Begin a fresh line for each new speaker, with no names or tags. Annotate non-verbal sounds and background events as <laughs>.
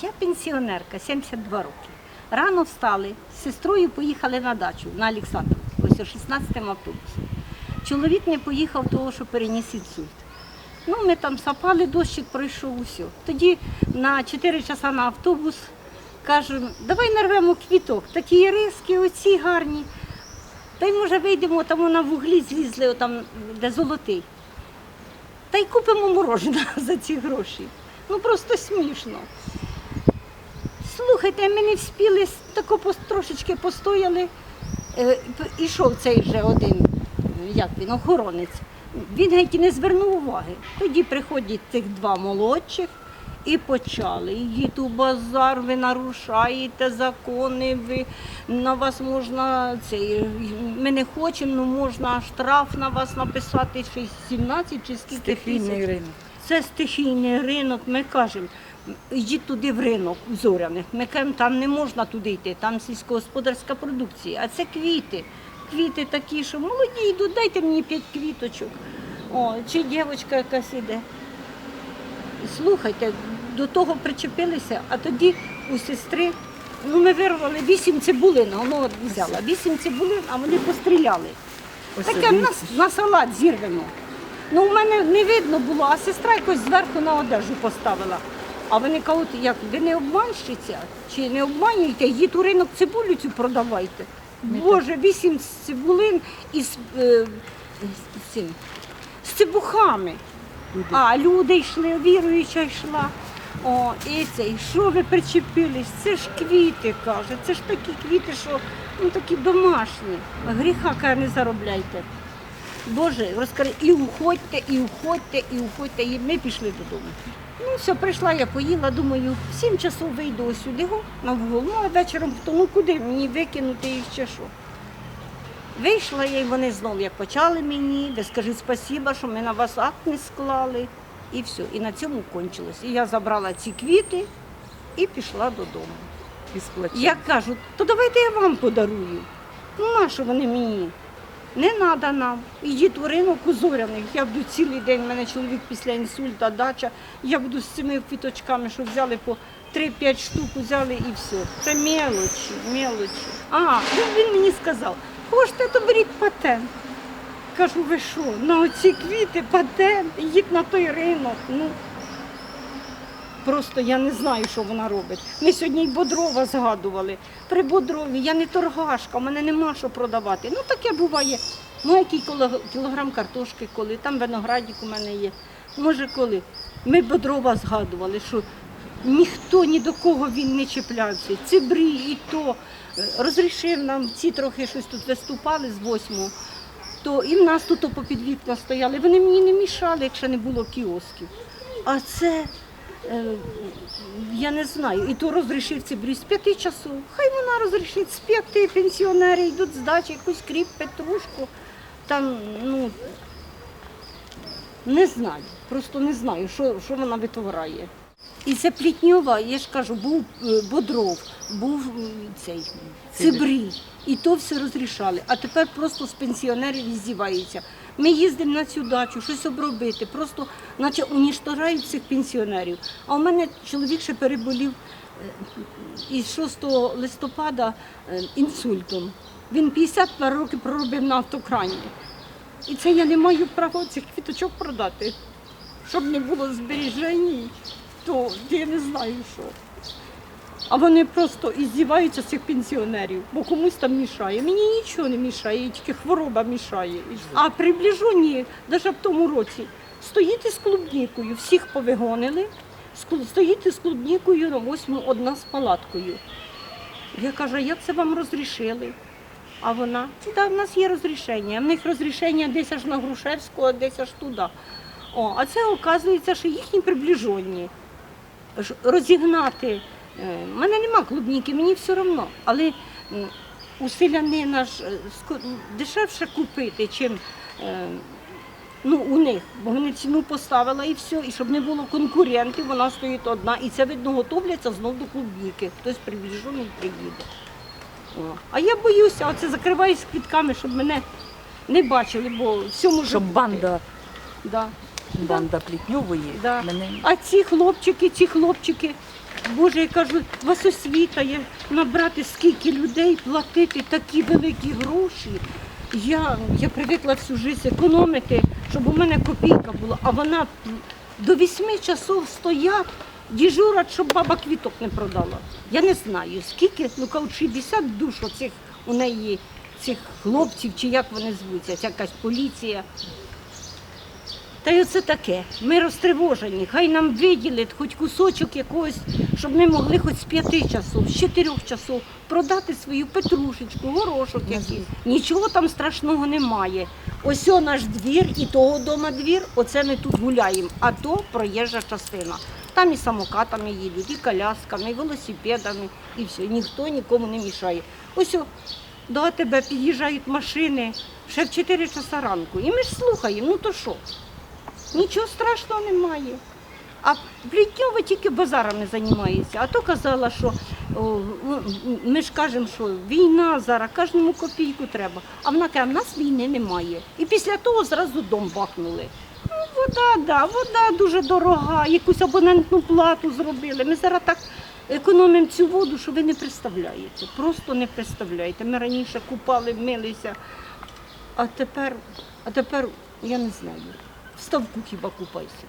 Я пенсіонерка, 72 роки. Рано встали, з сестрою поїхали на дачу на Олександрівку, ось о 16-м автобусом. Чоловік не поїхав, того, що переніс інсульт. Ну, ми там сапали, дощик пройшов усе. Тоді на 4 часа на автобус кажемо, давай нарвемо квіток, такі іриски, оці гарні. Та й може вийдемо, там на вуглі злізли, отам, де золотий. Та й купимо мороженого <laughs> за ці гроші. Ну просто смішно. Слухайте, ми не вспіли, тако трошечки постояли. Е, Ішов цей вже один, е, як він, охоронець. Він геть не звернув уваги. Тоді приходять цих два молодших і почали. Їдь у базар, ви нарушаєте закони, ви на вас можна цей. Ми не хочемо, ну можна штраф на вас написати чи 17 чи скільки
Стихійний
тисяч.
ринок.
Це стихійний ринок. Ми кажемо, йдіть туди в ринок в зоряних. Ми кажемо, там не можна туди йти, там сільськогосподарська продукція. А це квіти. Квіти такі, що молоді йдуть, дайте мені п'ять квіточок. О, чи дівчинка якась іде. Слухайте, до того причепилися, а тоді у сестри, ну ми вирвали вісім цибулин, воно от взяла, вісім цибулин, а вони постріляли. Таке нас на салат зірвемо. Ну, у мене не видно було, а сестра якось зверху на одежу поставила. А вони кажуть, як ви не обманщиця чи не обманюєте, їдь у ринок цибулю цю продавайте. Боже, вісім цибулин із е, з цим, з цибухами. А люди йшли, віруюча йшла. О, і це, і що ви причепились? Це ж квіти, каже. Це ж такі квіти, що ну такі домашні. Гріха каже, не заробляйте. Боже, розкажи, і уходьте, і уходьте, і уходьте. І ми пішли додому. Ну, все, прийшла, я поїла, думаю, в сім часов вийду ось сюди на вугол. Ну, а вечором хто, ну куди мені викинути їх чи що? Вийшла я, і вони знову як почали мені, де скажіть спасіба, що ми на вас акт не склали. І все. І на цьому кончилось. І я забрала ці квіти і пішла додому.
І сплачу.
Я кажу, то давайте я вам подарую. Ну, нащо вони мені? Не треба нам. Ідіть у ринок у зоряних. Я буду цілий день, у мене чоловік після інсульта, дача. Я буду з цими квіточками, що взяли по 3-5 штук, взяли і все. Це мелочі, мелочі. А, він мені сказав, хочете, то беріть патент. Кажу, ви що, на оці квіти патент, їдь на той ринок. Ну, Просто я не знаю, що вона робить. Ми сьогодні й Бодрова згадували. При Бодрові я не торгашка, у мене нема що продавати. Ну таке буває. Ну, який кілограм картошки, коли, там виноградик у мене є. Може, коли. Ми Бодрова згадували, що ніхто ні до кого він не чіплявся. Цибрі і то е, розрішив нам, ці трохи щось тут виступали з восьмого. То і в нас тут попід вікна стояли. Вони мені не мішали, якщо не було кіосків. А це Я не знаю, і то розрішив це бріз з п'яти часов. Хай вона розрішить з п'яти пенсіонери йдуть з дачі, якусь кріп, петрушку. Там, ну не знаю, просто не знаю, що, що вона витворяє. І це Плітньова, я ж кажу, був е, Бодров, був цей Цибрій. І то все розрішали. А тепер просто з пенсіонерів іздіваються. Ми їздимо на цю дачу, щось обробити, просто наче уніштожають цих пенсіонерів. А у мене чоловік ще переболів е, із 6 листопада е, інсультом. Він 52 роки проробив на автокрані. І це я не маю права цих квіточок продати. Щоб не було збережень, то я не знаю що. А вони просто іздіваються з цих пенсіонерів, бо комусь там мішає. Мені нічого не мішає, тільки хвороба мішає. А приближу ні, навіть в тому році. Стоїте з клубнікою, всіх повигонили, стоїте з клубнікою на восьму одна з палаткою. Я кажу, як це вам розрішили? А вона, да, в нас є розрішення. В них розрішення десь аж на Грушевську, а десь аж туди. О, а це оказується, що їхні приближені. Розігнати. Е, в мене нема клубніки, мені все одно. Але у селянина ж е, дешевше купити, чим е, ну, у них. Бо вони ціну поставила і все. І щоб не було конкурентів, вона стоїть одна. І це, видно, готовляться знов до клубніки. Хтось приближений приїде. О. А я боюся, оце закриваюсь квітками, щоб мене не бачили, бо всьому може
Щоб
бути.
банда,
Да.
банда Плітньової
Да.
мене
А ці хлопчики, ці хлопчики, Боже, я кажу, вас освіта є набрати скільки людей, платити такі великі гроші. Я, я привикла всю життя економити, щоб у мене копійка була, а вона до вісьми часов стоять, діжурять, щоб баба квіток не продала. Я не знаю, скільки, ну кажуть, 60 душ оцих у неї, цих хлопців, чи як вони звуться, якась поліція. Та й оце таке. Ми розтривожені. Хай нам виділять хоч кусочок якогось, щоб ми могли хоч з п'яти часов, з чотирьох часов продати свою петрушечку, горошок якийсь. Нічого там страшного немає. Ось о наш двір і того дома двір, оце ми тут гуляємо, а то проїжджа частина. Там і самокатами їдуть, і колясками, і велосипедами, і все. Ніхто нікому не мішає. Ось о, до тебе під'їжджають машини ще в 4 часа ранку. І ми ж слухаємо, ну то що? Нічого страшного немає. А Плітньова тільки базарами займається. А то казала, що о, ну, ми ж кажемо, що війна зараз, кожному копійку треба. А вона каже, в нас війни немає. І після того зразу дом бахнули. Ну, вода, да, вода дуже дорога, якусь абонентну плату зробили. Ми зараз так економимо цю воду, що ви не представляєте. Просто не представляєте. Ми раніше купали, милися, а тепер, а тепер я не знаю. В хіба купайся.